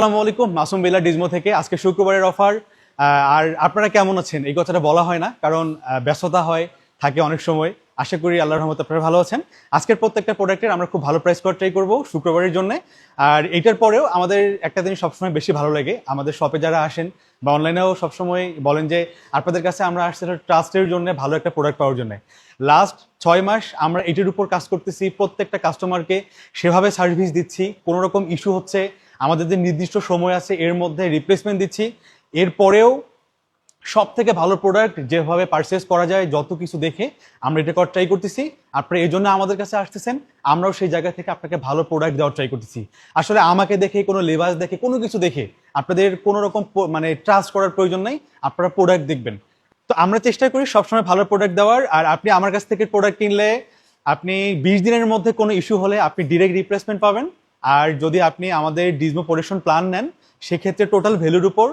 আসসালামু আলাইকুম, মাসুম বেলা ডিজমো থেকে। আজকে শুক্রবারের অফার। আর আপনারা কেমন আছেন? এই কথাটা বলা হয় না, কারণ ব্যস্ততা হয়, থাকে অনেক সময়। আশা করি আল্লাহর রহমত আপনারা ভালো আছেন। আজকের প্রত্যেকটা প্রোডাক্টের আমরা খুব ভালো প্রাইস ট্রাই করব শুক্রবারের জন্য। আর এটার পরেও আমাদের একটা জিনিস সবসময় বেশি ভালো লাগে। আমাদের শপে যারা আসেন বা অনলাইনেও সবসময় বলেন যে, আপনাদের কাছে আমরা আসছি ট্রাস্টের জন্য, ভালো একটা প্রোডাক্ট পাওয়ার জন্য। লাস্ট ছয় মাস আমরা এটির উপর কাজ করতেছি, প্রত্যেকটা কাস্টমারকে সেভাবে সার্ভিস দিচ্ছি। কোনো রকম ইস্যু হচ্ছে আমাদের যে নির্দিষ্ট সময় আছে, এর মধ্যে রিপ্লেসমেন্ট দিচ্ছি। এরপরেও সব থেকে ভালো প্রোডাক্ট যেভাবে পারচেস করা যায়, যত কিছু দেখে আমরা এটা করার ট্রাই করতেছি। আপনারা এই জন্য আমাদের কাছে আসতেছেন, আমরাও সেই জায়গা থেকে আপনাকে ভালো প্রোডাক্ট দেওয়ার ট্রাই করতেছি। আসলে আমাকে দেখে, কোনো লেবাস দেখে, কোনো কিছু দেখে আপনাদের কোনো রকম মানে ট্রাস্ট করার প্রয়োজন নেই, আপনারা প্রোডাক্ট দেখবেন। তো আমরা চেষ্টা করি সবসময় ভালো প্রোডাক্ট দেওয়ার, আর আপনি আমার কাছ থেকে প্রোডাক্ট কিনলে আপনি বিশ দিনের মধ্যে কোনো ইস্যু হলে আপনি ডিরেক্ট রিপ্লেসমেন্ট পাবেন। আর যদি আপনি আমাদের ডিজমো প্রোডাকশন প্ল্যান নেন, সেক্ষেত্রে টোটাল ভ্যালুর উপর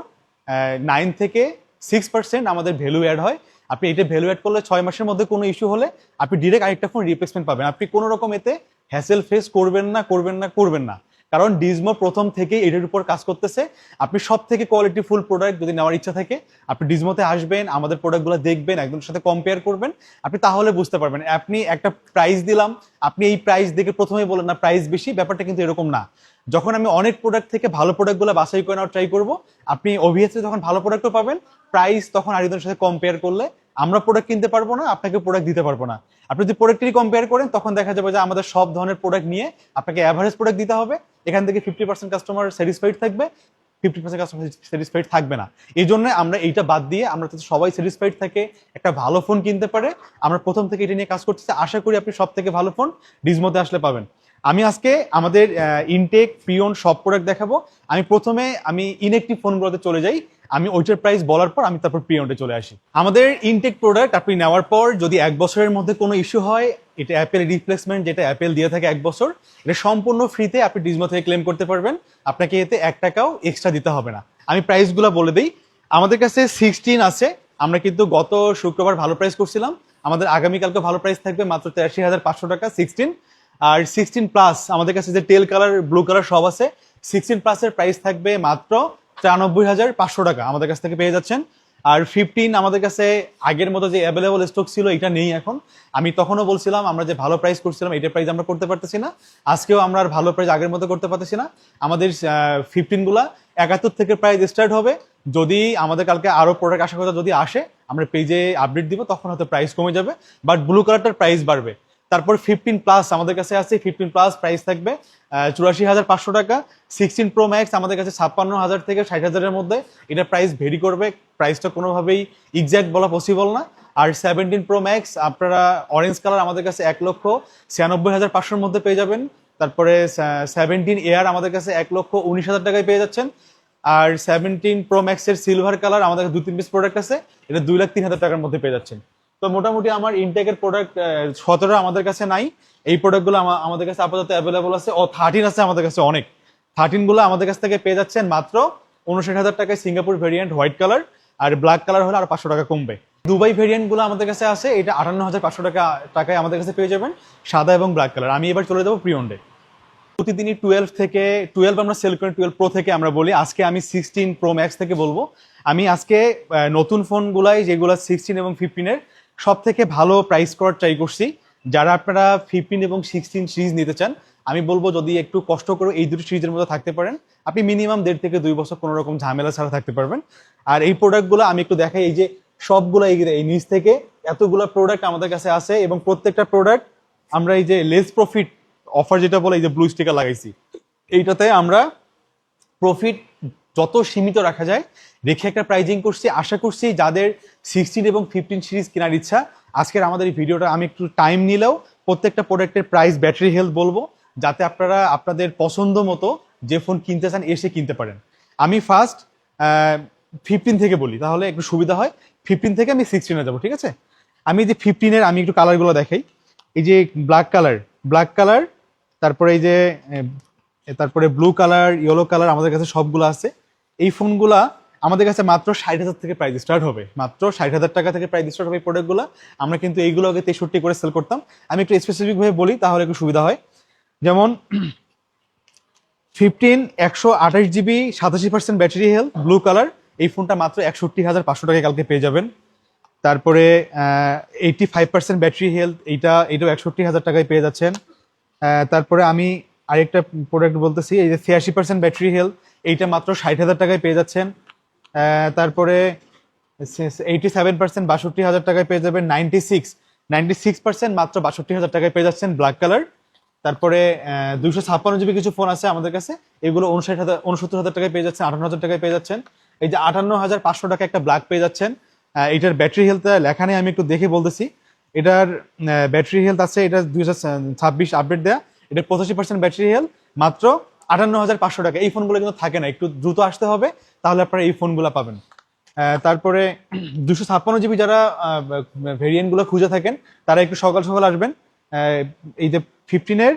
নাইন থেকে সিক্স পার্সেন্ট আমাদের ভ্যালু অ্যাড হয়। আপনি এটা ভ্যালু অ্যাড করলে ছয় মাসের মধ্যে কোনো ইস্যু হলে আপনি ডিরেক্ট আরেকটা ফোন রিপ্লেসমেন্ট পাবেন। আপনি কোনো রকম এতে হ্যাসেল ফেস করবেন না করবেন না করবেন না। কারণ ডিজমো প্রথম থেকেই এটার উপর কাজ করতেছে। আপনি সব থেকে কোয়ালিটি ফুল প্রোডাক্ট যদি নেওয়ার ইচ্ছা থাকে, আপনি ডিজমোতে আসবেন, আমাদের প্রোডাক্টগুলো দেখবেন, একদম সাথে কম্পেয়ার করবেন। আপনি তাহলে বুঝতে পারবেন, আপনি একটা প্রাইস দিলাম, আপনি এই প্রাইস দেখে প্রথমেই বলেন না প্রাইস বেশি, ব্যাপারটা কিন্তু এরকম না। যখন আমি অনেক প্রোডাক্ট থেকে ভালো প্রোডাক্টগুলো বাছাই করে নেওয়ার ট্রাই করব, আপনি অবভিয়াসলি যখন ভালো প্রোডাক্টও পাবেন প্রাইস তখন আরেকজনের সাথে কম্পেয়ার করলে আমরা প্রোডাক্ট কিনতে পারব না, আপনাকে প্রোডাক্ট দিতে পারব না। আপনি যদি প্রোডাক্টটি কম্পেয়ার করেন, তখন দেখা যাবে যে আমাদের সব ধরনের প্রোডাক্ট নিয়ে আপনাকে অ্যাভারেজ প্রোডাক্ট দিতে হবে। এখান থেকে ফিফটি পার্সেন্ট কাস্টমার স্যাটিসফাইড থাকবে ফিফটি পার্সেন্ট কাস্টমার স্যাটিসফাইড থাকবে না। এই জন্য আমরা এইটা বাদ দিয়ে আমরা যাতে সবাই স্যাটিসফাইড থাকে, একটা ভালো ফোন কিনতে পারে, আমরা প্রথম থেকে এটা নিয়ে কাজ করতেছি। আশা করি আপনি সব থেকে ভালো ফোন ডিজমোতে আসলে পাবেন। আমি আজকে আমাদের ইনটেক পিওন সব প্রোডাক্ট দেখাবো। আমি প্রথমে, আমি ইনএক্টিভ ফোনগুলোতে চলে যাই। আমি ওইটার প্রাইস বলার পর আমি তারপর পিওনটে চলে আসি। আমাদের ইনটেক প্রোডাক্ট আপনি নেওয়ার পর যদি এক বছরের মধ্যে কোনো ইস্যু হয়, এটা অ্যাপেল রিপ্লেসমেন্ট যেটা অ্যাপেল দিয়ে থাকে এক বছর, এটা সম্পূর্ণ ফ্রিতে আপনি ডিজমো থেকে ক্লেম করতে পারবেন। আপনাকে এতে এক টাকাও এক্সট্রা দিতে হবে না। আমি প্রাইসগুলো বলে দিই। আমাদের কাছে সিক্সটিন আছে। আমরা কিন্তু গত শুক্রবার ভালো প্রাইস করছিলাম। আমাদের আগামীকালকে ভালো প্রাইস থাকবে মাত্র তেরাশি হাজার পাঁচশো টাকা সিক্সটিন আর সিক্সটিন প্লাস আমাদের কাছে যে টেল কালার ব্লু কালার সব আছে সিক্সটিন প্লাসের প্রাইস থাকবে মাত্র তিরানব্বই হাজার পাঁচশো টাকা আমাদের কাছ থেকে পেয়ে যাচ্ছেন। আর ফিফটিন আমাদের কাছে আগের মতো যে অ্যাভেলেবল স্টক ছিল, এটা নেই এখন। আমি তখনও বলছিলাম, আমরা যে ভালো প্রাইস করছিলাম, এটা প্রাইস আমরা করতে পারতেছি না। আজকেও আমরা আর ভালো প্রাইস আগের মতো করতে পারতেছি না। আমাদের ফিফটিনগুলা একাত্তর থেকে প্রাইস স্টার্ট হবে। যদি আমাদের কালকে আরও প্রোডাক্ট আসার কথা যদি আসে, আমরা পেজে আপডেট দিব, তখন হয়তো প্রাইস কমে যাবে। বাট ব্লু কালারটার প্রাইস বাড়বে। তারপর ফিফটিন প্লাস আমাদের কাছে আছে ফিফটিন প্লাস প্রাইস থাকবে চুরাশি হাজার পাঁচশো টাকা সিক্সটিন প্রো ম্যাক্স আমাদের কাছে ছাপ্পান্ন হাজার থেকে ষাট হাজারের মধ্যে এটা প্রাইস ভেরি করবে প্রাইসটা কোনোভাবেই এক্স্যাক্ট বলা পসিবল না। আর সেভেন্টিন প্রো ম্যাক্স আপনারা অরেঞ্জ কালার আমাদের কাছে এক লক্ষ ছিয়ানব্বই হাজার পাঁচশোর মধ্যে পেয়ে যাবেন। তারপরে সেভেন্টিন এয়ার আমাদের কাছে এক লক্ষ উনিশ হাজার টাকায় পেয়ে যাচ্ছেন। আর সেভেন্টিন প্রো ম্যাক্সের সিলভার কালার আমাদের কাছে দু তিন পিস প্রোডাক্ট আছে, এটা দুই লাখ তিন হাজার টাকার মধ্যে পেয়ে যাচ্ছেন। তো মোটামুটি আমার ইনটেকের প্রোডাক্ট সতেরো আমাদের কাছে নাই। এই প্রোডাক্টগুলো আমাদের কাছে আপাতত অ্যাভেলেবল আছে। ও থার্টিন আছে আমাদের কাছে অনেক। থার্টিনগুলো আমাদের কাছ থেকে পেয়ে যাচ্ছেন মাত্র উনষাট হাজার টাকায় সিঙ্গাপুর ভেরিয়েন্ট হোয়াইট কালার আর ব্ল্যাক কালার হলে আর পাঁচশো টাকা কমবে। দুবাই ভেরিয়েন্টগুলো আমাদের কাছে আছে, এটা আটান্ন হাজার পাঁচশো টাকা, টাকায় আমাদের কাছে পেয়ে যাবেন, সাদা এবং ব্ল্যাক কালার আমি এবার চলে যাব প্রিয়ন্ডে প্রতিদিনই টুয়েলভ থেকে টুয়েলভ আমরা সেল করি টুয়েলভ প্রো থেকে আমরা বলি। আজকে আমি সিক্সটিন প্রো ম্যাক্স থেকে বলব। আমি আজকে নতুন ফোনগুলাই যেগুলো সিক্সটিন এবং ফিফটিনের সব থেকে ভালো প্রাইস করার ট্রাই করছি। যারা আপনারা ফিফটিন এবং সিক্সটিন সিরিজ নিতে চান, আমি বলব যদি একটু কষ্ট করে এই দুটো সিরিজের মধ্যে থাকতে পারেন, আপনি মিনিমাম দেড় থেকে দুই বছর কোনো রকম ঝামেলা ছাড়া থাকতে পারবেন। আর এই প্রোডাক্টগুলো আমি একটু দেখাই, এই যে সবগুলো এই নিচ থেকে এতগুলো প্রোডাক্ট আমাদের কাছে আছে এবং প্রত্যেকটা প্রোডাক্ট আমরা এই যে লেস প্রফিট অফার যেটা বলে, এই যে ব্লু স্টিকার লাগাইছি। এইটাতে আমরা প্রফিট যত সীমিত রাখা যায় রেখে একটা প্রাইজিং করছি, আশা করছি যাদের সিক্সটিন এবং ফিফটিন সিরিজ কেনার ইচ্ছা, আজকের আমাদের এই ভিডিওটা আমি একটু টাইম নিলেও প্রত্যেকটা প্রোডাক্টের প্রাইস ব্যাটারি হেলথ বলব, যাতে আপনারা আপনাদের পছন্দ মতো যে ফোন কিনতে চান এসে কিনতে পারেন। আমি ফার্স্ট ফিফটিন থেকে বলি, তাহলে একটু সুবিধা হয়। ফিফটিন থেকে আমি সিক্সটিনে যাব, ঠিক আছে? আমি যে ফিফটিনের আমি একটু কালারগুলো দেখাই। এই যে ব্ল্যাক কালার ব্ল্যাক কালার তারপরে এই যে তারপরে ব্লু কালার ইয়েলো কালার আমাদের কাছে সবগুলো আছে। এই ফোনগুলা আমাদের কাছে মাত্র ষাট হাজার থেকে প্রাইস স্টার্ট হবে। মাত্র ষাট হাজার টাকা থেকে প্রাইস স্টার্ট হবে প্রোডাক্টগুলো আমরা কিন্তু এইগুলো আগে তেষট্টি করে সেল করতাম। আমি একটু স্পেসিফিকভাবে বলি, তাহলে একটু সুবিধা হয়। যেমন ফিফটিন একশো আঠাশ জিবি সাতাশি percent battery health blue colour এই ফোনটা মাত্র একষট্টি হাজার পাঁচশো টাকায় কালকে পেয়ে যাবেন। তারপরে eighty five percent battery health এইটা এটাও একষট্টি হাজার টাকায় পেয়ে যাচ্ছেন। তারপরে আমি আরেকটা প্রোডাক্ট বলতেছি, এই যে ছিয়াশি পার্সেন্ট ব্যাটারি হেলথ এইটা মাত্র ষাট হাজার টাকায় পেয়ে যাচ্ছেন। তারপরে এইটি সেভেন পার্সেন্ট বাষট্টি হাজার টাকায় পেয়ে যাবেন ninety six ninety six percent মাত্র বাষট্টি হাজার টাকায় পেয়ে যাচ্ছেন ব্ল্যাক কালার তারপরে দুইশো ছাপ্পান্ন জিবি কিছু ফোন আছে আমাদের কাছে, এগুলো উনষাট হাজার উনসত্তর হাজার টাকায় পেয়ে যাচ্ছেন, আটান্ন হাজার টাকায় পেয়ে যাচ্ছেন। এই যে আটান্ন হাজার পাঁচশো টাকা একটা ব্ল্যাক পেয়ে যাচ্ছেন এটার ব্যাটারি হেলথ লেখা নেই, আমি একটু দেখে বলতেছি। এটার ব্যাটারি হেলথ আছে, এটা দুই হাজার ছাব্বিশ আপডেট দেয়া, এটা পঁচাশি পার্সেন্ট ব্যাটারি হেলথ মাত্র আটান্ন হাজার পাঁচশো টাকা। এই ফোনগুলো কিন্তু থাকে না, একটু দ্রুত আসতে হবে। তাহলে আপনারা এই ফোনগুলো পাবেন। তারপরে দুশো ছাপ্পান্ন জিবি যারা ভেরিয়েন্টগুলো খুঁজে থাকেন, তারা একটু সকাল সকাল আসবেন। এই যে ফিফটিনের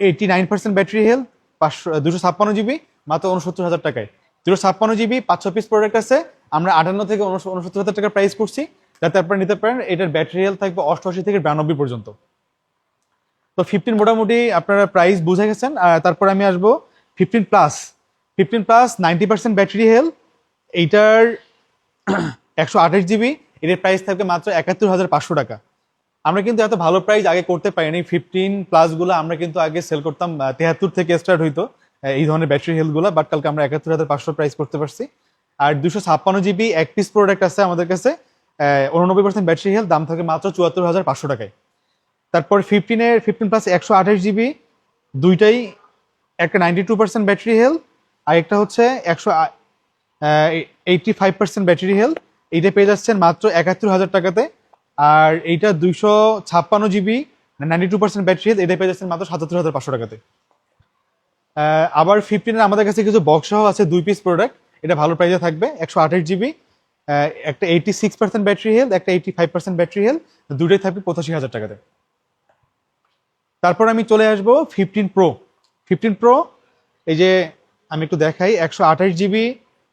eighty nine percent battery health পাঁচশো দুশো ছাপ্পান্ন জিবি, মাত্র উনসত্তর হাজার টাকায়। দুশো ছাপ্পান্ন জিবি, পাঁচশো পিস প্রোডাক্ট আছে। আমরা আটান্ন থেকে উনসত্তর হাজার টাকা প্রাইস করছি, যাতে আপনারা নিতে পারেন, এটার ব্যাটারি হেলথ থাকবে অষ্টআশি থেকে বিরানব্বই পর্যন্ত। তো ফিফটিন মোটামুটি আপনারা প্রাইস বুঝে গেছেন। তারপর আমি আসব fifteen plus fifteen plus ninety percent battery health এইটার একশো আঠাশ জিবি এটার প্রাইস থাকবে মাত্র একাত্তর হাজার পাঁচশো টাকা। আমরা কিন্তু এত ভালো প্রাইস আগে করতে পারিনি ফিফটিন প্লাসগুলো আমরা কিন্তু আগে সেল করতাম তেহাত্তর থেকে স্টার্ট হইতো এই ধরনের ব্যাটারি হেলথগুলো বাট কালকে আমরা একাত্তর হাজার পাঁচশো প্রাইস করতে পারছি। আর দুশো ছাপ্পান্ন জিবি এক পিস প্রোডাক্ট আছে আমাদের কাছে উননব্বই পার্সেন্ট ব্যাটারি হেলথ দাম থাকে মাত্র চুয়াত্তর হাজার পাঁচশো টাকায়। তারপর ফিফটিনের ফিফটিন প্লাস একশো আঠাশ জিবি দুইটাই, একটা ninety two percent battery health আর একটা হচ্ছে একশো eighty five percent battery health এইটা পেয়ে যাচ্ছেন মাত্র একাত্তর হাজার টাকাতে। আর এইটা দুইশো ছাপ্পান্ন GB ninety two percent battery health এটা পেয়ে যাচ্ছেন মাত্র সাতাত্তর হাজার পাঁচশো টাকাতে। আবার ফিফটিনের আমাদের কাছে কিছু বক্স সহ আছে দুই পিস প্রোডাক্ট এটা ভালো প্রাইসে থাকবে, একশো আঠাশ জিবি একটা eighty six percent battery health একটা eighty five percent battery health দুটোই থাকবে পঁচাশি হাজার টাকাতে। তারপর আমি চলে আসব ফিফটিন প্রো ফিফটিন প্রো এই যে আমি একটু দেখাই, একশো আঠাশ GB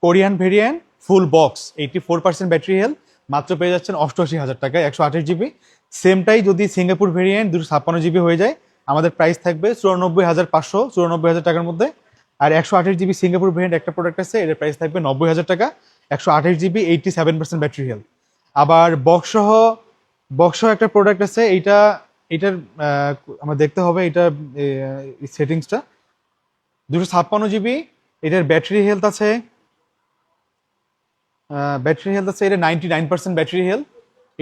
Korean variant, full box eighty four percent battery health, মাত্র পেয়ে যাচ্ছেন অষ্টআশি হাজার টাকায় একশো আঠাশ জিবি। সেমটাই যদি সিঙ্গাপুর ভেরিয়েন্ট দুশো ছাপ্পান্ন জিবি হয়ে যায়, আমাদের প্রাইস থাকবে চুরানব্বই হাজার পাঁচশো, চুরানব্বই হাজার টাকার মধ্যে। আর একশো আঠাশ জিবি সিঙ্গাপুর ভেরিয়েন্ট একটা প্রোডাক্ট আছে এটার প্রাইস থাকবে নব্বই হাজার টাকা, একশো আঠাশ GB, eighty seven percent battery health. আবার বক্স সহ বক্স সহ একটা প্রোডাক্ট আছে, এইটা, এটার আমার দেখতে হবে এটা সেটিংসটা দুশো ছাপ্পান্ন জিবি এটার ব্যাটারি হেলথ আছে ব্যাটারি হেলথ আছে, এটা ninety nine percent battery health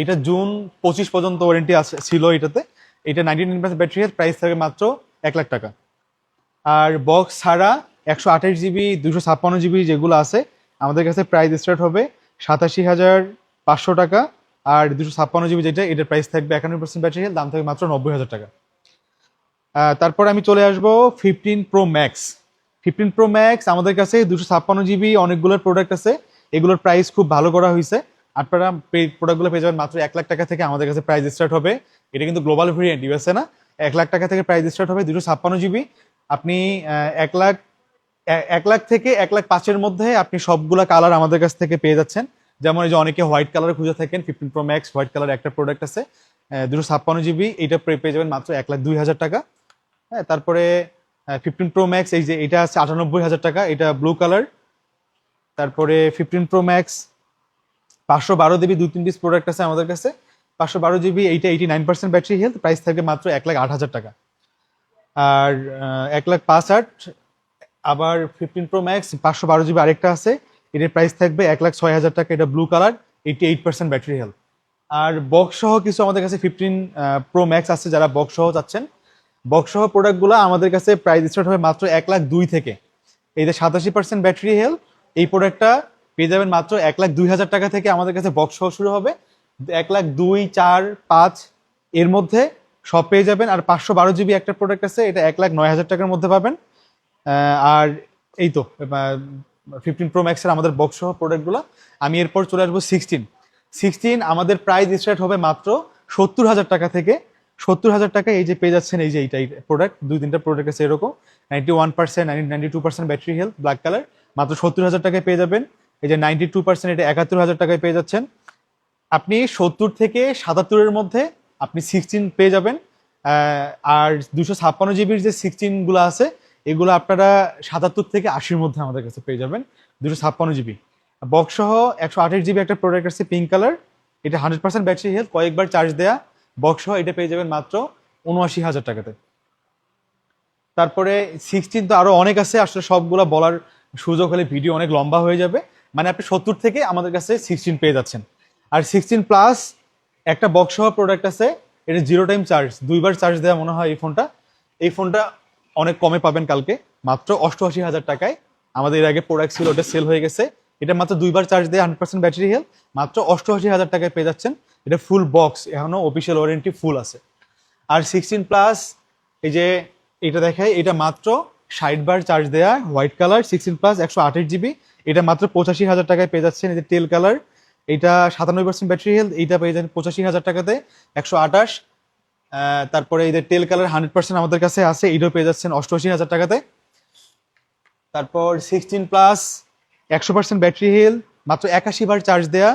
এটা জুন পঁচিশ পর্যন্ত ওয়ারেন্টি আছে, ছিল এটাতে, এটা ninety nine percent battery health price থাকে মাত্র এক লাখ টাকা। আর বক্স ছাড়া একশো আঠাশ জিবি দুশো ছাপ্পান্ন জিবি যেগুলো আছে, আমাদের কাছে প্রাইস স্টার্ট হবে সাতাশি হাজার পাঁচশো টাকা, আর দুশো ছাপ্পান্ন জিবি যেটা, এটার প্রাইস থাকবে একান্ন পার্সেন্ট ব্যাটারি হেলথ দাম থাকবে মাত্র নব্বই হাজার টাকা। তারপর আমি চলে আসব fifteen pro max fifteen pro max আমাদের কাছে দুশো ছাপ্পান্ন জিবি অনেকগুলো প্রোডাক্ট আছে। এগুলোর প্রাইস খুব ভালো করা হয়েছে। আপনারা প্রোডাক্টগুলো পেয়ে যাবেন মাত্র এক লাখ টাকা থেকে আমাদের কাছে প্রাইস স্টার্ট হবে। এটা কিন্তু গ্লোবাল ভেরিয়েন্ট ইউএসএ না। এক লাখ টাকা থেকে প্রাইস স্টার্ট হবে দুশো ছাপ্পান্ন জিবি আপনি এক লাখ এক লাখ থেকে এক লাখ পাঁচের মধ্যে আপনি সবগুলা কালার আমাদের কাছ থেকে পেয়ে যাচ্ছেন। যেমন এই যে অনেকে হোয়াইট কালার খুঁজে থাকেন fifteen pro max white colour একটা প্রোডাক্ট আছে দুশো ছাপ্পান্ন জিবি এইটা পে- পেয়ে যাবেন মাত্র এক লাখ দুই হাজার টাকা। হ্যাঁ তারপরে ফিফটিন প্রো ম্যাক্স এই যে এটা আছে আটানব্বই হাজার টাকা, এটা ব্লু কালার তারপরে ফিফটিন প্রো ম্যাক্স পাঁচশো বারো জিবি দুই তিন পিস প্রোডাক্ট আছে আমাদের কাছে। পাঁচশো বারো জিবি এইটা eighty nine percent battery health price থাকবে মাত্র এক লাখ আট হাজার টাকা। আর এক লাখ পাঁচ আট, আবার ফিফটিন প্রো ম্যাক্স পাঁচশো বারো জিবি আরেকটা আছে, এটার প্রাইস থাকবে এক লাখ ছয় হাজার টাকা, এটা blue colour eighty eight percent battery health আর বক্স সহ কিছু আমাদের কাছে ফিফটিন প্রো ম্যাক্স আছে, যারা বক্স সহ চাচ্ছেন বক্স সহ প্রোডাক্টগুলো আমাদের কাছে প্রাইস স্টার্ট হবে মাত্র এক লাখ দুই থেকে। এই যে সাতাশি পার্সেন্ট ব্যাটারি হেলথ, এই প্রোডাক্টটা পেয়ে যাবেন মাত্র এক লাখ দুই হাজার টাকা থেকে আমাদের কাছে বক্স সহ শুরু হবে। এক লাখ দুই, চার, পাঁচ, এর মধ্যে সব পেয়ে যাবেন। আর পাঁচশো বারো জিবি একটা প্রোডাক্ট আছে, এটা এক লাখ নয় হাজার টাকার মধ্যে পাবেন। আর এই তো ফিফটিন প্রো ম্যাক্সের আমাদের বক্স সহ প্রোডাক্টগুলো। আমি এরপর চলে আসব সিক্সটিন সিক্সটিন আমাদের প্রাইস স্টার্ট হবে মাত্র সত্তর হাজার টাকা থেকে সত্তর হাজার টাকা এই যে পেয়ে যাচ্ছেন, এই যে এইটাই প্রোডাক্ট দুই তিনটা প্রোডাক্ট আছে এরকম। Ninety one percent ninety two percent battery health black colour মাত্র সত্তর হাজার টাকায় পেয়ে যাবেন। এই যে নাইনটি টু পার্সেন্ট এটা একাত্তর হাজার টাকায় পেয়ে যাচ্ছেন। আপনি সত্তর থেকে সাতাত্তরের মধ্যে আপনি সিক্সটিন পেয়ে যাবেন। আর দুশো ছাপ্পান্ন জিবির যে সিক্সটিনগুলো আছে, এগুলো আপনারা সাতাত্তর থেকে আশির মধ্যে আমাদের কাছে পেয়ে যাবেন দুশো ছাপ্পান্ন জিবি বক্স সহ একশো আঠাশ জিবি একটা প্রোডাক্ট আছে পিঙ্ক কালার এটা হান্ড্রেড পার্সেন্ট ব্যাটারি হেলথ কয়েকবার চার্জ দেয়া। বক্স এটা পেয়ে যাবেন মাত্র উনআশি হাজার টাকাতে। তারপরে সিক্সটিন তো আরও অনেক আছে, আসলে সবগুলো বলার সুযোগ হলে ভিডিও অনেক লম্বা হয়ে যাবে। মানে আপনি সত্তর থেকে আমাদের কাছে সিক্সটিন পেয়ে যাচ্ছেন। আর সিক্সটিন প্লাস একটা বক্স প্রোডাক্ট আছে, এটা জিরো টাইম চার্জ দুইবার চার্জ দেওয়া মনে হয় এই ফোনটা এই ফোনটা অনেক কমে পাবেন কালকে, মাত্র অষ্টআশি হাজার টাকায়। আমাদের এর আগে প্রোডাক্ট ছিল, ওটা সেল হয়ে গেছে। এটা মাত্র দুইবার চার্জ দেয় হান্ড্রেড পার্সেন্ট ব্যাটারি হেলথ মাত্র অষ্টআশি হাজার টাকায় পেয়ে যাচ্ছেন। এটা ফুল বক্স এখনও অফিসিয়াল ওয়ারেন্টি ফুল আছে। আর সিক্সটিন প্লাস এই যে এটা দেখায় এটা মাত্র ষাট বার চার্জ দেয়া হোয়াইট কালার সিক্সটিন প্লাস একশো আঠাশ জিবি এটা মাত্র পঁচাশি হাজার টাকায় পেয়ে যাচ্ছেন এই যে টেল কালার এটা সাতানব্বই পার্সেন্ট ব্যাটারি হেলথ এইটা পেয়ে যাচ্ছেন পঁচাশি হাজার টাকাতে, একশো আঠাশ। তারপরে যে টেল কালার হান্ড্রেড পার্সেন্ট আমাদের কাছে আছে, এইটাও পেয়ে যাচ্ছেন অষ্টআশি হাজার টাকাতে। তারপর সিক্সটিন প্লাস একশো পার্সেন্ট ব্যাটারি হেলথ মাত্র একাশি বার চার্জ দেয়া।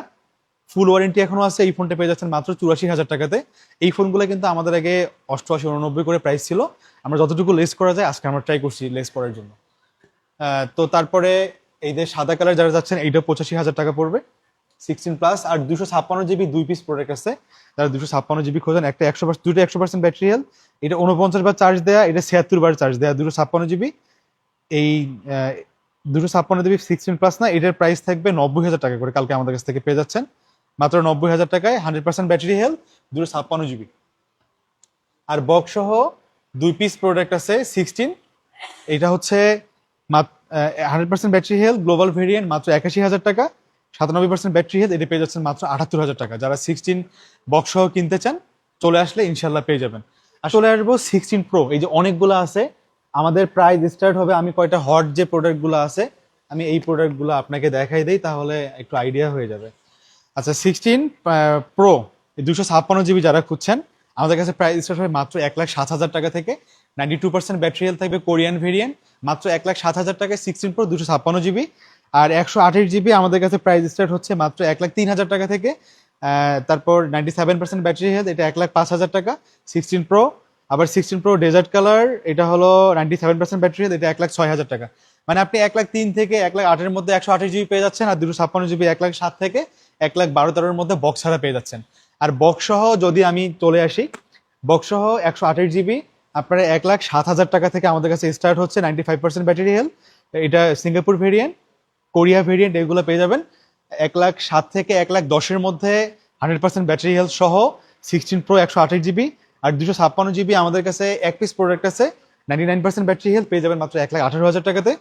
ফুল ওয়ারেন্টি এখনও আছে, এই ফোনটা পেয়ে যাচ্ছেন মাত্র চুরাশি হাজার টাকাতে। এই ফোনগুলো কিন্তু আমাদের আগে অষ্টআশি, উননব্বই করে প্রাইস ছিল। আমরা যতটুকু লেস করা যায়, আজকে আমরা ট্রাই করছি লেস করার জন্য। তো তারপরে এই যে সাদা কালার যারা যাচ্ছেন, এইটা পঁচাশি হাজার টাকা পড়বে। সিক্সটিন প্লাস আর দুশো ছাপ্পান্ন জিবি দুই পিস প্রোডাক্ট আছে। যারা দুশো ছাপ্পান্ন জিবি খোঁজেন, একটা একশো পার্সেন্ট দুটো একশো পার্সেন্ট ব্যাটারি হেলথ এটা উনপঞ্চাশ বার চার্জ দেয়া, এটা ছিয়াত্তর বার চার্জ দেয়া, দুশো ছাপ্পান্ন জিবি এই দুশো ছাপ্পান্ন জিবি সিক্সটিন প্লাস না, এটার প্রাইস থাকবে নব্বই হাজার টাকা করে কালকে আমাদের কাছ থেকে পেয়ে যাচ্ছেন। মাত্র নব্বই হাজার টাকায় হান্ড্রেড পার্সেন্ট ব্যাটারি হেলথ দুশো ছাপ্পান্ন জিবি আর বক্স সহ দুই পিস প্রোডাক্ট আছে সিক্সটিন এটা হচ্ছে hundred percent battery health global variant মাত্র একাশি হাজার টাকা। সাতানব্বই পার্সেন্ট ব্যাটারি হেলথ এটা পেয়ে যাচ্ছেন মাত্র আটাত্তর হাজার টাকা। যারা সিক্সটিন বক্স সহ কিনতে চান, চলে আসলে ইনশাল্লাহ পেয়ে যাবেন। আর চলে আসব সিক্সটিন প্রো এই যে অনেকগুলো আছে, আমাদের প্রাইস স্টার্ট হবে, আমি কয়টা হট যে প্রোডাক্টগুলো আছে, আমি এই প্রোডাক্টগুলো আপনাকে দেখাই দিই, তাহলে একটু আইডিয়া হয়ে যাবে। আচ্ছা সিক্সটিন প্রো দুশো ছাপ্পান্ন জিবি যারা খুঁজছেন, আমাদের কাছে প্রাইস স্টার্ট হবে মাত্র এক লাখ সাত হাজার টাকা থেকে। Ninety two percent battery health থাকবে কোরিয়ান ভেরিয়েন্ট মাত্র এক লাখ সাত হাজার টাকায় সিক্সটিন প্রো দুশো ছাপ্পান্ন জিবি আর একশো আঠাশ জিবি আমাদের কাছে প্রাইস স্টার্ট হচ্ছে মাত্র এক লাখ তিন হাজার টাকা থেকে। তারপর ninety seven percent battery health এটা এক লাখ পাঁচ হাজার টাকা সিক্সটিন প্রো আবার সিক্সটিন প্রো ডেজার্ট কালার এটা হলো ninety seven percent battery health এটা এক লাখ ছয় হাজার টাকা। মানে আপনি এক লাখ তিন থেকে এক লাখ আটের মধ্যে একশো আঠাশ জিবি পেয়ে যাচ্ছেন আর দুশো ছাপ্পান্ন জিবি এক লাখ সাত থেকে। এক লাখ বারো তেরোর মধ্যে বক্স ছাড়া পেয়ে যাচ্ছেন। আর বক্স সহ যদি আমি চলে আসি বক্স সহ একশো আঠাশ জিবি আপনারা এক লাখ সাত হাজার টাকা থেকে আমাদের কাছে স্টার্ট হচ্ছে ninety five percent battery health এটা সিঙ্গাপুর ভেরিয়েন্ট কোরিয়া ভেরিয়েন্ট এগুলো পেয়ে যাবেন। এক লাখ সাত থেকে এক লাখ দশের মধ্যে হান্ড্রেড পার্সেন্ট ব্যাটারি হেলথ সহ সিক্সটিন প্রো একশো আঠাশ জিবি আর দুশো ছাপ্পান্ন জিবি আমাদের কাছে এক পিস প্রোডাক্ট আছে ninety nine percent battery health পেয়ে যাবেন মাত্র এক লাখ আঠারো হাজার টাকাতে।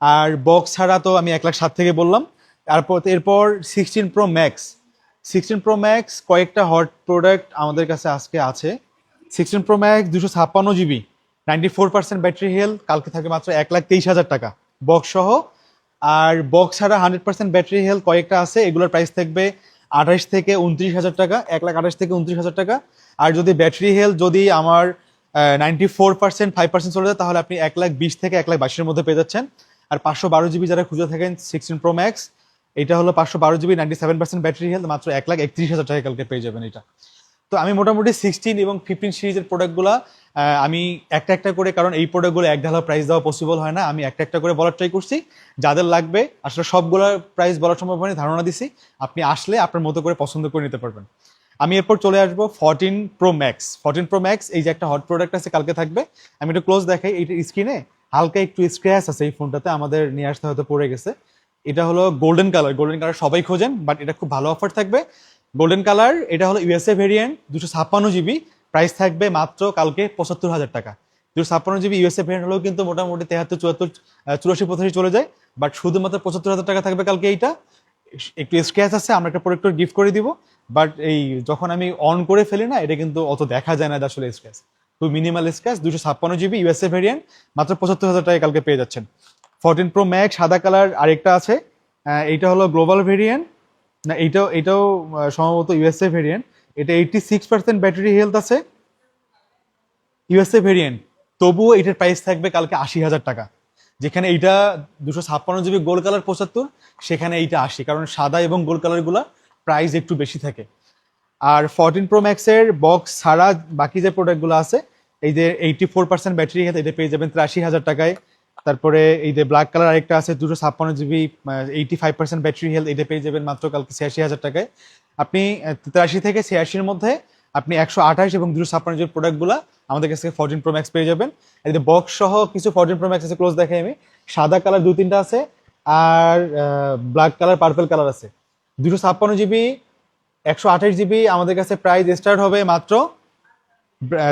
আর বক্স ছাড়া তো আমি এক লাখ সাত থেকে বললাম। তারপর এরপর sixteen pro max sixteen pro max কয়েকটা হট প্রোডাক্ট আমাদের কাছে আজকে আছে। সিক্সটিন প্রো ম্যাক্স দুশো ছাপ্পান্ন GB ninety four percent battery health কালকে থাকে মাত্র এক লাখ তেইশ হাজার টাকা। বক্স সহ। আর বক্স ছাড়া হান্ড্রেড পার্সেন্ট ব্যাটারি হেলথ কয়েকটা আছে, এগুলোর প্রাইস থাকবে আঠাশ থেকে উনত্রিশ হাজার টাকা, এক লাখ আঠাশ থেকে উনত্রিশ হাজার টাকা। আর যদি ব্যাটারি হেলথ যদি আমার ninety four percent five percent চলে যায়, তাহলে আপনি এক লাখ বিশ থেকে এক লাখ বাইশের মধ্যে পেয়ে যাচ্ছেন। আর পাঁচশো বারো জিবি যারা খুঁজে থাকেন সিক্সটিন প্রো ম্যাক্স এটা হলো পাঁচশো বারো GB ninety seven percent battery health মাত্র এক লাখ একত্রিশ হাজার টাকা কালকে পেয়ে যাবেন এটা। তো আমি মোটামুটি সিক্সটিন এবং ফিফটিন সিরিজের প্রোডাক্টগুলো আমি একটা একটা করে, কারণ এই প্রোডাক্টগুলো এক ঢালা প্রাইস দেওয়া পসিবল হয় না, আমি একটা একটা করে বলার ট্রাই করছি। যাদের লাগবে, আসলে সবগুলোর প্রাইস বলার সম্ভব হয়নি, ধারণা দিছি। আপনি আসলে আপনার মতো করে পছন্দ করে নিতে পারবেন। আমি এরপর চলে আসব fourteen pro max fourteen pro max এই যে একটা হট প্রোডাক্ট আছে, কালকে থাকবে। আমি একটু ক্লোজ দেখাই এইটার স্ক্রিনে হালকা একটু স্ক্র্যাচ আছে এই ফোনটাতে আমাদের নিয়ে আসতে হয়তো পড়ে গেছে। এটা হলো গোল্ডেন কালার গোল্ডেন কালার সবাই খোঁজেন বাট এটা খুব ভালো অফার থাকবে। গোল্ডেন কালার এটা হলো ইউএসএ ভেরিয়েন্ট দুশো ছাপ্পান্ন জিবি প্রাইস থাকবে মাত্র কালকে পঁচাত্তর হাজার টাকা। দুশো ছাপ্পান্ন জিবি ইউএসএ ভেরিয়েন্ট হলেও কিন্তু মোটামুটি তেহাত্তর, চুয়াত্তর চুরাশি, পঁচাশি চলে যায় বাট শুধুমাত্র পঁচাত্তর হাজার টাকা থাকবে কালকে এইটা। একটু স্ক্র্যাচ আছে, আমরা একটা প্রোডাক্ট গিফট করে দিব বাট এই যখন আমি অন করে ফেলি না, এটা কিন্তু অত দেখা যায় না আসলে স্ক্র্যাচ তো মিনিমাল স্ক্র্যাচ দুশো ছাপ্পান্ন জিবি ইউএসএ ভেরিয়েন্ট মাত্র পঁচাত্তর হাজার টাকা কালকে পেয়ে যাচ্ছেন। ফোরটিন প্রো ম্যাক্স সাদা কালার আরেকটা আছে। এইটা হলো গ্লোবাল ভেরিয়েন্ট না, এইটাও এটাও সম্ভবত ইউএসএ ভেরিয়েন্ট এটা eighty six percent battery health আছে ইউএসএ ভেরিয়েন্ট তবুও এটার প্রাইস থাকবে কালকে আশি হাজার টাকা। যেখানে এইটা দুশো ছাপ্পান্ন জিবি গোল কালার পঁচাত্তর, সেখানে এইটা আশি। কারণ সাদা এবং গোল কালারগুলো প্রাইস একটু বেশি থাকে। আর ফোরটিন প্রো ম্যাক্সের বক্স ছাড়া বাকি যে প্রোডাক্টগুলো আছে, এই যে এইটি ফোর পার্সেন্ট ব্যাটারি এটা পেয়ে যাবেন তিরাশি হাজার টাকায়। তারপরে এই যে ব্ল্যাক কালার আরেকটা আছে, দুশো ছাপ্পান্ন GB eighty five percent battery health এটা পেয়ে যাবেন মাত্র কালকে ছিয়াশি হাজার টাকায়। আপনি তিরাশি থেকে ছিয়াশির মধ্যে আপনি একশো আঠাশ এবং দুশো ছাপ্পান্ন জিবি প্রোডাক্টগুলো আমাদের কাছ থেকে প্রো ম্যাক্স পেয়ে যাবেন। এই বক্স সহ কিছু ফোরটিন প্রো ম্যাক্স আছে ক্লোজ দেখাই আমি। সাদা কালার দু তিনটা আছে, আর ব্ল্যাক কালার পার্পেল কালার আছে। দুশো ছাপ্পান্ন জিবি একশো আঠাশ জিবি আমাদের কাছে প্রাইস স্টার্ট হবে মাত্র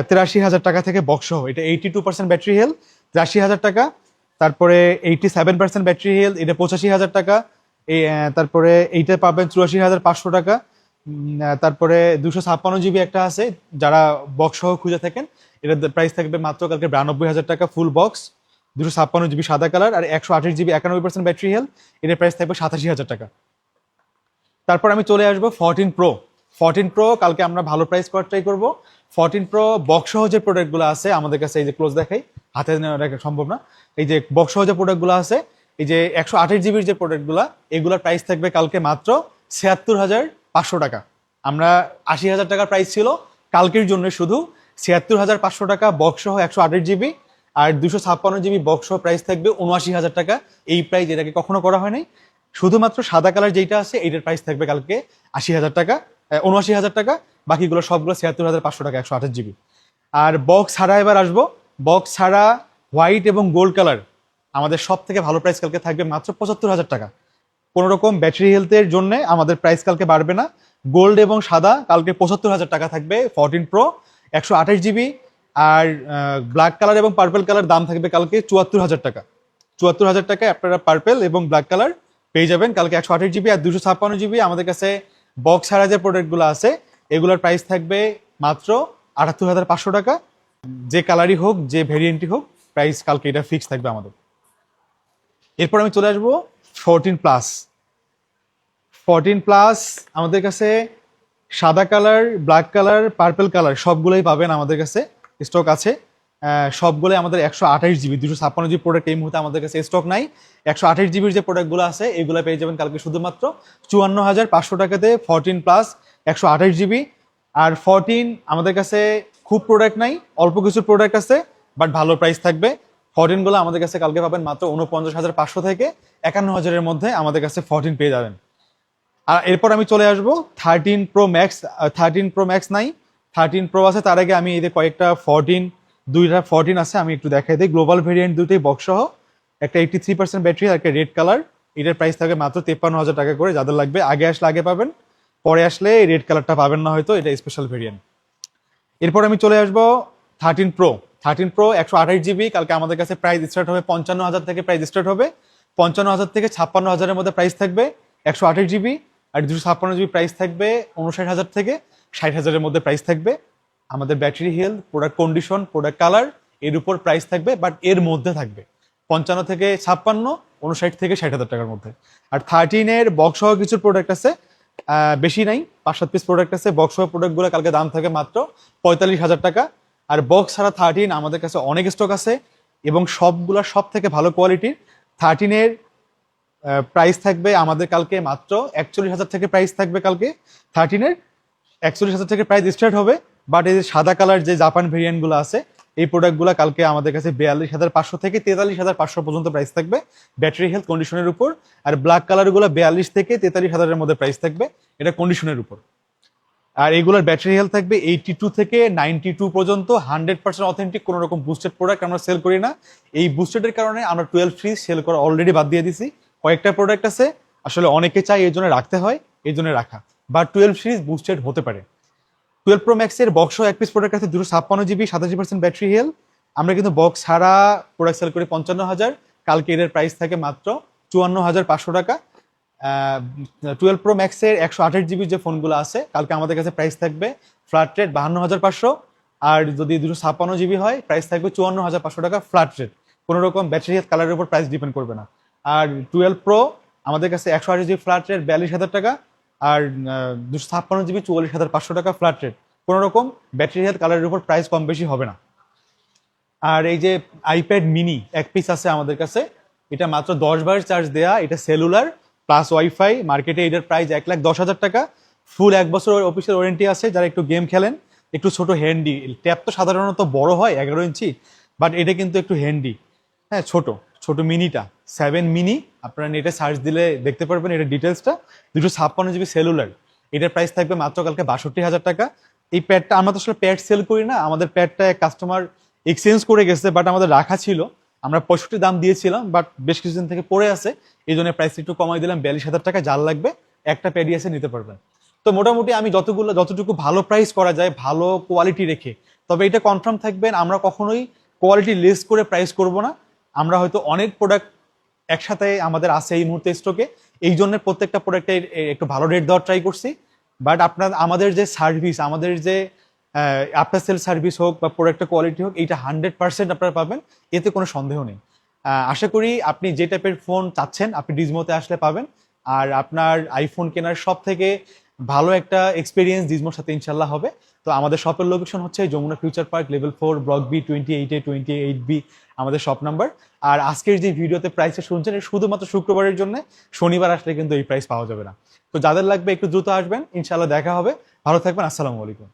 তিরাশি হাজার টাকা থেকে বক্স সহ। এটা eighty two percent battery health তিরাশি হাজার টাকা। তারপরে eighty seven percent battery health এটা পঁচাশি হাজার টাকা। তারপরে এইটা পাবেন চুরাশি হাজার পাঁচশো টাকা। তারপরে দুশো ছাপ্পান্ন জিবি একটা আছে, যারা বক্স সহ খুঁজে থাকেন, এটার প্রাইস থাকবে মাত্র কালকে বিরানব্বই হাজার টাকা ফুল বক্স দুশো ছাপ্পান্ন জিবি সাদা কালার আর একশো আঠাশ জিবি একানব্বই পার্সেন্ট ব্যাটারি হেলথ এটার প্রাইস থাকবে সাতাশি হাজার টাকা। তারপর আমি চলে আসব ফরটিন প্রো ফরটিন প্রো কালকে আমরা ভালো প্রাইস ট্রাই করব। ফরটিন প্রো বক্স সহ যে প্রোডাক্টগুলো আছে, আমাদের কাছে এই যে ক্লোজ দেখাই, হাতে রাখা সম্ভব না। এই যে বক্স যে প্রোডাক্টগুলো আছে, এই যে একশো আঠাশ জিবির যে প্রোডাক্টগুলো এগুলোর প্রাইস থাকবে কালকে মাত্র ছিয়াত্তর হাজার পাঁচশো টাকা। আমরা আশি হাজার টাকার প্রাইস ছিল, কালকের জন্য শুধু ছিয়াত্তর হাজার পাঁচশো টাকা বক্স একশো আঠাশ জিবি আর দুশো ছাপ্পান্ন জিবি বক্স প্রাইস থাকবে উনআশি হাজার টাকা। এই প্রাইস এটাকে কখনো করা হয়নি। শুধুমাত্র সাদা কালার যেটা আছে, এইটার প্রাইস থাকবে কালকে আশি হাজার টাকা উনআশি হাজার টাকা। বাকিগুলো সবগুলো ছিয়াত্তর হাজার পাঁচশো টাকা, একশো আঠাশ জিবি। আর বক্স ছাড়া এবার আসব। বক্স ছাড়া হোয়াইট এবং গোল্ড কালার আমাদের সব থেকে ভালো প্রাইস কালকে থাকবে মাত্র পঁচাত্তর হাজার টাকা। কোনো রকম ব্যাটারি হেলথের জন্য আমাদের প্রাইস কালকে বাড়বে না। গোল্ড এবং সাদা কালকে পঁচাত্তর হাজার টাকা থাকবে ফোরটিন প্রো একশো আঠাশ জিবি। আর ব্ল্যাক কালার এবং পার্পেল কালার দাম থাকবে কালকে চুয়াত্তর হাজার টাকা। চুয়াত্তর হাজার টাকায় আপনারা পার্পেল এবং ব্ল্যাক কালার পেয়ে যাবেন। কালকে একশো আঠাশ জিবি আর দুশো ছাপ্পান্ন জিবি আমাদের কাছে বক্স ছাড়া যে প্রোডাক্টগুলো আছে এগুলোর প্রাইস থাকবে মাত্র আটাত্তর হাজার পাঁচশো টাকা। যে কালারই হোক, যে ভেরিয়েন্টই হোক প্রাইস কালকে এটা ফিক্স থাকবে আমাদের। এরপর আমি চলে আসব ফোরটিন প্লাস ফোরটিন প্লাস আমাদের কাছে সাদা colour black colour purple colour সবগুলোই পাবেন আমাদের কাছে স্টক আছে। সবগুলোই আমাদের একশো আঠাশ জিবি দুশো ছাপ্পান্ন জিবি প্রোডাক্ট এই মুহূর্তে আমাদের কাছে স্টক নাই। একশো আঠাশ জিবির যে প্রোডাক্টগুলো আছে, এগুলো পেয়ে যাবেন কালকে শুধুমাত্র চুয়ান্ন হাজার পাঁচশো টাকাতে ফোরটিন প্লাস একশো আঠাশ জিবি, আর ফরটিন আমাদের কাছে খুব প্রোডাক্ট নাই, অল্প কিছু প্রোডাক্ট আছে বাট ভালো প্রাইস থাকবে। ফোরটিনগুলো আমাদের কাছে কালকে পাবেন মাত্র উনপঞ্চাশ হাজার পাঁচশো থেকে একান্ন হাজারের মধ্যে আমাদের কাছে ফরটিন পেয়ে যাবেন। আর এরপর আমি চলে আসব thirteen pro max thirteen pro max নাই থার্টিন প্রো আছে, তার আগে আমি যে কয়েকটা ফোরটিন দুইটা ফরটিন আছে, আমি একটু দেখাই দিই। গ্লোবাল ভেরিয়েন্ট দুটোই বক্স সহ, একটা এইটি থ্রি পার্সেন্ট ব্যাটারি আর একটা রেড কালার এটার প্রাইস থাকবে মাত্র তেপ্পান্ন হাজার টাকা করে, যাদের লাগবে আগে আসলে আগে পাবেন। পরে আসলে রেড কালারটা পাবেন না হয়তো, এটা স্পেশাল ভেরিয়েন্ট এরপর আমি চলে আসব থার্টিন প্রো থার্টিন প্রো একশো আঠাশ জিবি কালকে আমাদের কাছে প্রাইস স্টার্ট হবে পঞ্চান্ন হাজার থেকে প্রাইস স্টার্ট হবে। পঞ্চান্ন হাজার থেকে ছাপ্পান্ন হাজারের মধ্যে প্রাইস থাকবে একশো আঠাশ জিবি আর দুশো ছাপ্পান্ন জিবি প্রাইস থাকবে উনষাট হাজার থেকে ষাট হাজারের মধ্যে প্রাইস থাকবে। আমাদের battery health product condition product কালারের উপর প্রাইস থাকবে বাট এর মধ্যে থাকবে। পঞ্চান্ন থেকে ছাপ্পান্ন উনষাট থেকে ষাট হাজার টাকার মধ্যে। আর থার্টিনের বক্স সহ কিছু প্রোডাক্ট আছে বেশি নাই। পাঁচ, সাত পিস প্রোডাক্ট আছে। বক্স প্রোডাক্টগুলো কালকে দাম থাকে মাত্র পঁয়তাল্লিশ হাজার টাকা। আর বক্স ছাড়া থার্টিন আমাদের কাছে অনেক স্টক আছে এবং সবগুলো সব থেকে ভালো কোয়ালিটির থার্টিনের প্রাইস থাকবে আমাদের কালকে মাত্র একচল্লিশ হাজার থেকে প্রাইস থাকবে কালকে। থার্টিনের একচল্লিশ হাজার থেকে প্রাইস স্টার্ট হবে। বাট এই যে সাদা কালার যে জাপান ভেরিয়েন্টগুলো আছে এই প্রোডাক্টগুলো কালকে আমাদের কাছে বিয়াল্লিশ হাজার পাঁচশো থেকে তেতাল্লিশ হাজার পাঁচশো পর্যন্ত প্রাইস থাকবে। ব্যাটারি হেলথ কন্ডিশনের উপর। আর ব্ল্যাক কালারগুলো বিয়াল্লিশ থেকে তেতাল্লিশ হাজারের মধ্যে প্রাইস থাকবে। এটা কন্ডিশনের উপর। আর এগুলোর ব্যাটারি হেলথ থাকবে এইটি টু থেকে নাইনটি টু পর্যন্ত। হান্ড্রেড পার্সেন্ট অথেন্টিক কোনো রকম বুস্টেড প্রোডাক্ট আমরা সেল করি না। এই বুস্টেডের কারণে আমরা টুয়েলভ ফ্রি সেল করা অলরেডি বাদ দিয়ে দিছি। কয়েকটা প্রোডাক্ট আছে। আসলে অনেকে চাই এই জন্য রাখতে হয় এই জন্য রাখা। বা টুয়েলভ সিরিজ বুস্টেড হতে পারে। টুয়েলভ প্রো ম্যাক্সের বক্স এক পিস প্রোডাক্ট আছে, দুশো ছাপ্পান্ন জিবি সাতাশি পার্সেন্ট ব্যাটারি হেল আমরা কিন্তু বক্স ছাড়া প্রোডাক্ট সেল করি পঞ্চান্ন হাজার। কালকে এর প্রাইস থাকে মাত্র চুয়ান্ন হাজার পাঁচশো টাকা। টুয়েলভ প্রো ম্যাক্সের একশো আঠাশ জিবির যে ফোনগুলো আছে, কালকে আমাদের কাছে প্রাইস থাকবে ফ্ল্যাট রেট বাহান্ন হাজার পাঁচশো। আর যদি দুশো ছাপ্পান্ন জিবি হয় প্রাইস থাকবে চুয়ান্ন হাজার পাঁচশো টাকা ফ্ল্যাট রেট কোনো রকম ব্যাটারি হেলথ কালারের উপর প্রাইস ডিপেন্ড করবে না। আর টুয়েলভ প্রো আমাদের কাছে একশো আঠাশ জিবি ফ্ল্যাট রেট বিয়াল্লিশ হাজার টাকা। আর দুশো ছাপ্পান্ন জিবি চুয়াল্লিশ হাজার পাঁচশো টাকা ফ্ল্যাট রেট কোনো রকম ব্যাটারি হেলথ কালারের উপর প্রাইস কম বেশি হবে না। আর এই যে আইপ্যাড মিনি এক পিস আছে আমাদের কাছে। এটা মাত্র দশ বার চার্জ দেয়া, এটা সেলুলার প্লাস ওয়াইফাই মার্কেটে এটার প্রাইস এক লাখ দশ হাজার টাকা। ফুল এক বছর অফিসের ওয়ারেন্টি আছে, যারা একটু গেম খেলেন। একটু ছোট হ্যান্ডি ট্যাপ তো সাধারণত বড় হয়, এগারো ইঞ্চি বাট এটা কিন্তু একটু হ্যান্ডি হ্যাঁ ছোট। ছোট মিনিটা সেভেন মিনি আপনারা নেটে সার্চ দিলে দেখতে পারবেন এটা ডিটেলসটা দুশো ছাপ্পান্ন জিবি সেলুলার এটার প্রাইস থাকবে মাত্র কালকে বাষট্টি হাজার টাকা। এই প্যাডটা আমরা তো আসলে প্যাড সেল করি না, আমাদের প্যাডটা কাস্টমার এক্সচেঞ্জ করে গেছে বাট আমাদের রাখা ছিল। আমরা পঁয়ষট্টি দাম দিয়েছিলাম বাট বেশ কিছুদিন থেকে পড়ে আছে। এই জন্য প্রাইস একটু কমাই দিলাম, বিয়াল্লিশ হাজার টাকা যার লাগবে, একটা প্যাডি এসে নিতে পারবেন। তো মোটামুটি আমি যতগুলো, যতটুকু ভালো প্রাইস করা যায়, ভালো কোয়ালিটি রেখে, তবে এটা কনফার্ম থাকবেন আমরা কখনোই কোয়ালিটি লেস করে প্রাইস করব না। আমরা হয়তো অনেক প্রোডাক্ট একসাথে আমাদের আছে এই মুহূর্তে স্টকে এই জন্য প্রত্যেকটা প্রোডাক্টে একটু ভালো রেট দেওয়ার ট্রাই করছি। বাট আপনার, আমাদের যে সার্ভিস আমাদের যে আফটার সেল সার্ভিস হোক বা প্রোডাক্টের কোয়ালিটি হোক, এইটা হান্ড্রেড পার্সেন্ট আপনারা পাবেন। এতে কোনো সন্দেহ নেই। আশা করি আপনি যে টাইপের ফোন চাচ্ছেন, আপনি ডিজমোতে আসলে পাবেন। আর আপনার আইফোন কেনার সব থেকে ভালো একটা এক্সপিরিয়েন্স ডিজমোর সাথে ইনশাল্লাহ হবে। তো আমাদের শপের লোকেশন হচ্ছে Jamuna future park level four block B twenty এইটে টোয়েন্টি এইট বি আমাদের শপ নাম্বার আর আজকের যে ভিডিওতে প্রাইসটা শুনছেন শুধুমাত্র শুক্রবারের জন্য শনিবার আসলে কিন্তু এই প্রাইস পাওয়া যাবে না। তো যাদের লাগবে একটু দ্রুত আসবেন ইনশাল্লাহ দেখা হবে। ভালো থাকবেন, আসসালামু আলাইকুম।